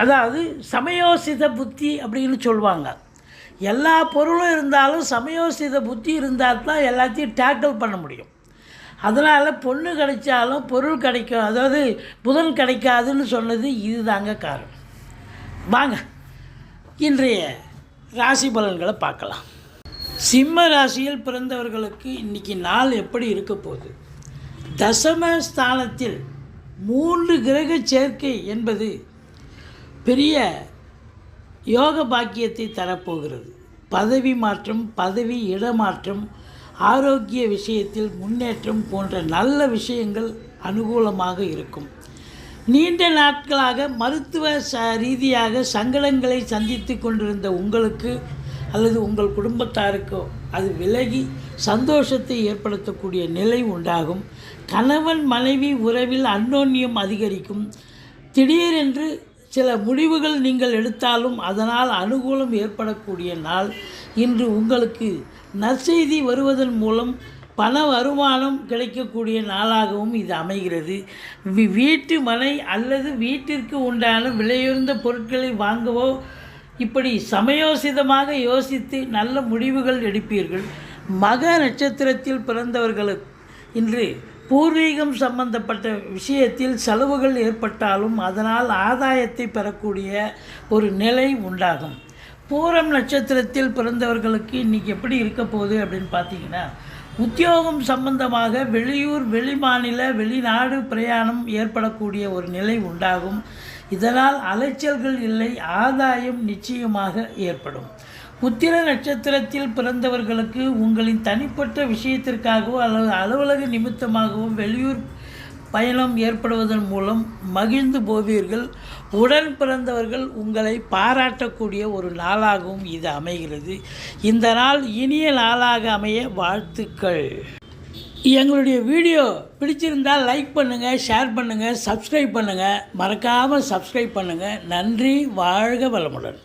அதாவது சமயோசித புத்தி அப்படின்னு சொல்லுவாங்க. எல்லா பொருளும் இருந்தாலும் சமயோசித புத்தி இருந்தால் தான் எல்லாத்தையும் டேக்கிள் பண்ண முடியும். அதனால் பொண்ணு கிடைச்சாலும் பொருள் கிடைக்கும். அதாவது புதன் கிடைக்காதுன்னு சொன்னது இதுதாங்க காரணம். வாங்க இன்றைய ராசி பலன்களை பார்க்கலாம். சிம்ம ராசியில் பிறந்தவர்களுக்கு இன்றைக்கி நாள் எப்படி இருக்க போகுது? தசம ஸ்தானத்தில் மூன்று கிரக சேர்க்கை என்பது பெரிய யோக பாக்கியத்தை தரப்போகிறது. பதவி மாற்றம் பதவி இடமாற்றம் ஆரோக்கிய விஷயத்தில் முன்னேற்றம் போன்ற நல்ல விஷயங்கள் அனுகூலமாக இருக்கும். நீண்ட நாட்களாக மருத்துவ ச ரீதியாக சங்கடங்களை சந்தித்து கொண்டிருந்த உங்களுக்கு அல்லது உங்கள் குடும்பத்தாருக்கோ அது விலகி சந்தோஷத்தை ஏற்படுத்தக்கூடிய நிலை உண்டாகும். கணவன் மனைவி உறவில் அன்னோன்யம் அதிகரிக்கும். திடீரென்று சில முடிவுகள் நீங்கள் எடுத்தாலும் அதனால் அனுகூலம் ஏற்படக்கூடிய நாள் இன்று உங்களுக்கு நற்செய்தி வருவதன் மூலம் பண வருமானம் கிடைக்கக்கூடிய நாளாகவும் இது அமைகிறது. வீட்டு மனை அல்லது வீட்டிற்கு உண்டான விலையுயர்ந்த பொருட்களை வாங்கவோ இப்படி சமயோசிதமாக யோசித்து நல்ல முடிவுகள் எடுப்பீர்கள். மக நட்சத்திரத்தில் பிறந்தவர்களுக்கு இன்று பூர்வீகம் சம்பந்தப்பட்ட விஷயத்தில் செலவுகள் ஏற்பட்டாலும் அதனால் ஆதாயத்தை பெறக்கூடிய ஒரு நிலை உண்டாகும். பூரம் நட்சத்திரத்தில் பிறந்தவர்களுக்கு இன்றைக்கி எப்படி இருக்க போகுது அப்படின்னு பார்த்தீங்கன்னா உத்தியோகம் சம்பந்தமாக வெளியூர் வெளிமாநில வெளிநாடு பிரயாணம் ஏற்படக்கூடிய ஒரு நிலை உண்டாகும். இதனால் அலைச்சல்கள் இல்லை ஆதாயம் நிச்சயமாக ஏற்படும். உத்திர நட்சத்திரத்தில் பிறந்தவர்களுக்கு உங்களின் தனிப்பட்ட விஷயத்திற்காகவோ அல்லது அலுவலக நிமித்தமாகவோ வெளியூர் பயணம் ஏற்படுவதன் மூலம் மகிழ்ந்து போவீர்கள். உடன் பிறந்தவர்கள் உங்களை பாராட்டக்கூடிய ஒரு நாளாகவும் இது அமைகிறது. இந்த நாள் இனிய நாளாக அமைய வாழ்த்துக்கள். எங்களுடைய வீடியோ பிடிச்சிருந்தால் லைக் பண்ணுங்கள் ஷேர் பண்ணுங்கள் சப்ஸ்கிரைப் பண்ணுங்கள் மறக்காமல் சப்ஸ்கிரைப் பண்ணுங்கள் நன்றி வாழ்க வளமுடன்.